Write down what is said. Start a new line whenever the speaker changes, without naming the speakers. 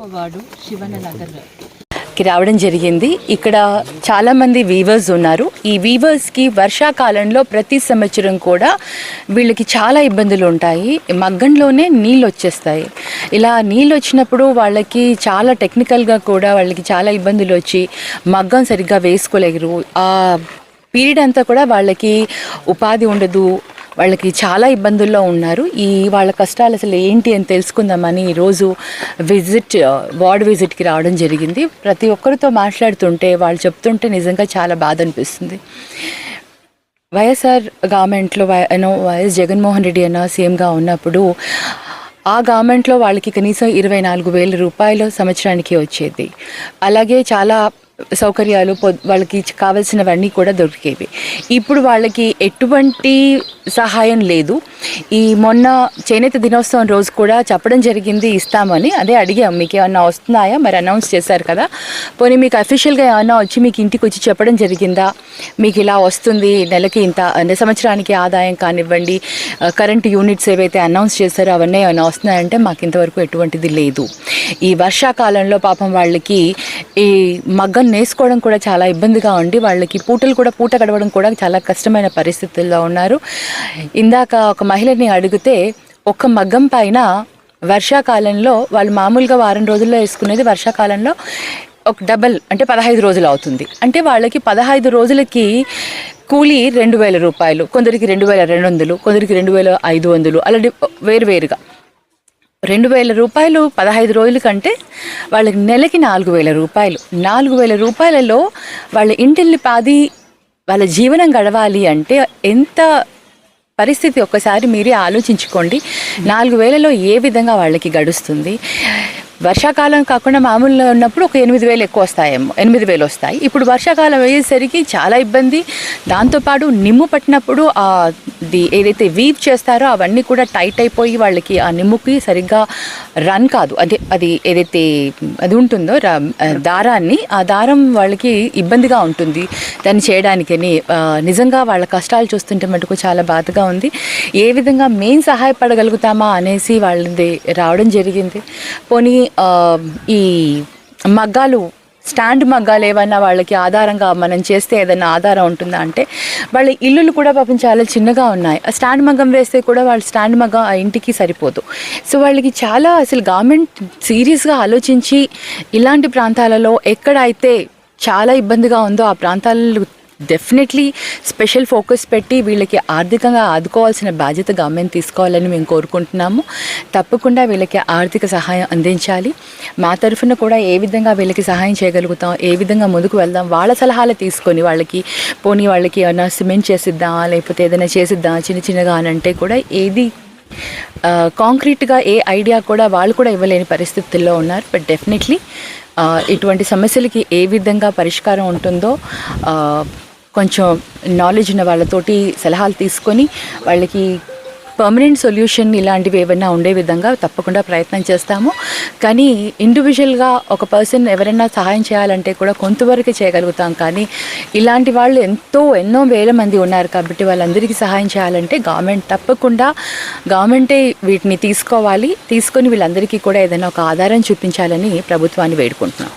వాడు
కి రావడం జరిగింది. ఇక్కడ చాలా మంది వీవర్స్ ఉన్నారు. ఈ వీవర్స్కి వర్షాకాలంలో ప్రతి సంవత్సరం కూడా వీళ్ళకి చాలా ఇబ్బందులు ఉంటాయి. మగ్గంలోనే నీళ్ళు వచ్చేస్తాయి. ఇలా నీళ్ళు వచ్చినప్పుడు వాళ్ళకి చాలా టెక్నికల్గా కూడా వాళ్ళకి చాలా ఇబ్బందులు వచ్చి మగ్గం సరిగ్గా వేసుకోలేరు. ఆ పీరియడ్ అంతా కూడా వాళ్ళకి ఉపాధి ఉండదు. వాళ్ళకి చాలా ఇబ్బందుల్లో ఉన్నారు. ఈ వాళ్ళ కష్టాలు అసలు ఏంటి అని తెలుసుకుందామని ఈరోజు విజిట్ వార్డ్ విజిట్కి రావడం జరిగింది. ప్రతి ఒక్కరితో మాట్లాడుతుంటే వాళ్ళు చెప్తుంటే నిజంగా చాలా బాధ అనిపిస్తుంది. వైఎస్ఆర్ గవర్నమెంట్లో వైనో వైఎస్ జగన్మోహన్ రెడ్డి అన్న సీఎంగా ఉన్నప్పుడు ఆ గవర్నమెంట్లో వాళ్ళకి కనీసం ఇరవై నాలుగు వేల రూపాయలు సంవత్సరానికి వచ్చేది. అలాగే చాలా సౌకర్యాలు వాళ్ళకి కావాల్సినవన్నీ కూడా దొరికేవి. ఇప్పుడు వాళ్ళకి ఎటువంటి సహాయం లేదు. ఈ మొన్న చేనేత దినోత్సవం రోజు కూడా చెప్పడం జరిగింది ఇస్తామని. అదే అడిగాం మీకు ఏమన్నా వస్తున్నాయా? మరి అనౌన్స్ చేశారు కదా. పోనీ మీకు అఫీషియల్గా ఏమన్నా వచ్చి మీకు ఇంటికి వచ్చి చెప్పడం జరిగిందా? మీకు ఇలా వస్తుంది నెలకి ఇంత అంటే సంవత్సరానికి ఆదాయం కానివ్వండి కరెంట్ యూనిట్స్ ఏవైతే అనౌన్స్ చేశారో అవన్నీ ఏమైనా వస్తున్నాయంటే మాకు ఇంతవరకు ఎటువంటిది లేదు. ఈ వర్షాకాలంలో పాపం వాళ్ళకి ఈ మగ్గం నేసుకోవడం కూడా చాలా ఇబ్బందిగా ఉండి వాళ్ళకి పూటలు కూడా పూట గడవడం కూడా చాలా కష్టమైన పరిస్థితుల్లో ఉన్నారు. ఇందాక ఒక మహిళని అడిగితే ఒక మగ్గం పైన వర్షాకాలంలో వాళ్ళు మామూలుగా వారం రోజుల్లో వేసుకునేది వర్షాకాలంలో ఒక డబల్ అంటే పదహైదు రోజులు అవుతుంది. అంటే వాళ్ళకి పదహైదు రోజులకి కూలీ రెండు వేల రూపాయలు కొందరికి రెండు వేల రెండు వందలు కొందరికి రెండు వేల ఐదు వందలు అలా వేరు వేరువేరుగా రెండు వేల రూపాయలు పదహైదు రోజుల కంటే వాళ్ళకి నెలకి నాలుగు వేల రూపాయలు. నాలుగు వేల రూపాయలలో వాళ్ళ ఇంటిల్ని పాది వాళ్ళ జీవనం గడవాలి అంటే ఎంత పరిస్థితి ఒక్కసారి మీరే ఆలోచించుకోండి. నాలుగు వేలలో ఏ విధంగా వాళ్ళకి గడుస్తుంది? వర్షాకాలం కాకుండా మామూలుగా ఉన్నప్పుడు ఒక ఎనిమిది వేలు ఎక్కువ వస్తాయేమో ఎనిమిది వేలు వస్తాయి. ఇప్పుడు వర్షాకాలం అయ్యేసరికి చాలా ఇబ్బంది. దాంతోపాటు నిమ్ము పట్టినప్పుడు ది ఏదైతే వీవ్ చేస్తారో అవన్నీ కూడా టైట్ అయిపోయి వాళ్ళకి ఆ నిమ్ముకి సరిగ్గా రన్ కాదు. అదే అది ఏదైతే అది ఉంటుందో దారాన్ని ఆ దారం వాళ్ళకి ఇబ్బందిగా ఉంటుంది. దాన్ని చేయడానికని నిజంగా వాళ్ళ కష్టాలు చూస్తుంటే మటుకు చాలా బాధగా ఉంది. ఏ విధంగా మేము సహాయపడగలుగుతామా అనేసి వాళ్ళది రావడం జరిగింది. పోనీ ఈ మగ్గాలు స్టాండ్ మగ్గాలు ఏవైనా వాళ్ళకి ఆధారంగా మనం చేస్తే ఏదైనా ఆధారం ఉంటుందా అంటే వాళ్ళ ఇల్లులు కూడా పాపం చాలా చిన్నగా ఉన్నాయి. ఆ స్టాండ్ మగ్గం వేస్తే కూడా వాళ్ళు స్టాండ్ మగ్గం ఆ ఇంటికి సరిపోదు. సో వాళ్ళకి చాలా అసలు గవర్నమెంట్ సీరియస్గా ఆలోచించి ఇలాంటి ప్రాంతాలలో ఎక్కడైతే చాలా ఇబ్బందిగా ఉందో ఆ ప్రాంతాలలో డెఫినెట్లీ స్పెషల్ ఫోకస్ పెట్టి వీళ్ళకి ఆర్థికంగా ఆదుకోవాల్సిన బాధ్యత గవర్నమెంట్ తీసుకోవాలని మేము కోరుకుంటున్నాము. తప్పకుండా వీళ్ళకి ఆర్థిక సహాయం అందించాలి. మా తరఫున కూడా ఏ విధంగా వీళ్ళకి సహాయం చేయగలుగుతాం ఏ విధంగా ముందుకు వెళ్దాం వాళ్ళ సలహాలు తీసుకొని వాళ్ళకి పోనీ వాళ్ళకి ఏమైనా సిమెంట్ చేసిద్దామా లేకపోతే ఏదైనా చేసిద్దామా చిన్న చిన్నగా అని అంటే కూడా ఏది కాంక్రీట్గా ఏ ఐడియా కూడా వాళ్ళు కూడా ఇవ్వలేని పరిస్థితుల్లో ఉన్నారు. బట్ డెఫినెట్లీ ఇటువంటి సమస్యలకి ఏ విధంగా పరిష్కారం ఉంటుందో కొంచెం నాలెడ్జ్ ఉన్న వాళ్ళతోటి సలహాలు తీసుకొని వాళ్ళకి పర్మనెంట్ సొల్యూషన్ ఇలాంటివి ఏమైనా ఉండే విధంగా తప్పకుండా ప్రయత్నం చేస్తాము. కానీ ఇండివిజువల్గా ఒక పర్సన్ ఎవరైనా సహాయం చేయాలంటే కూడా కొంతవరకు చేయగలుగుతాం. కానీ ఇలాంటి వాళ్ళు ఎంతో ఎన్నో వేల మంది ఉన్నారు కాబట్టి వాళ్ళందరికీ సహాయం చేయాలంటే గవర్నమెంట్ తప్పకుండా గవర్నమెంటే వీటిని తీసుకోవాలి. తీసుకొని వీళ్ళందరికీ కూడా ఏదైనా ఒక ఆధారం చూపించాలని ప్రభుత్వాన్ని వేడుకుంటున్నాం.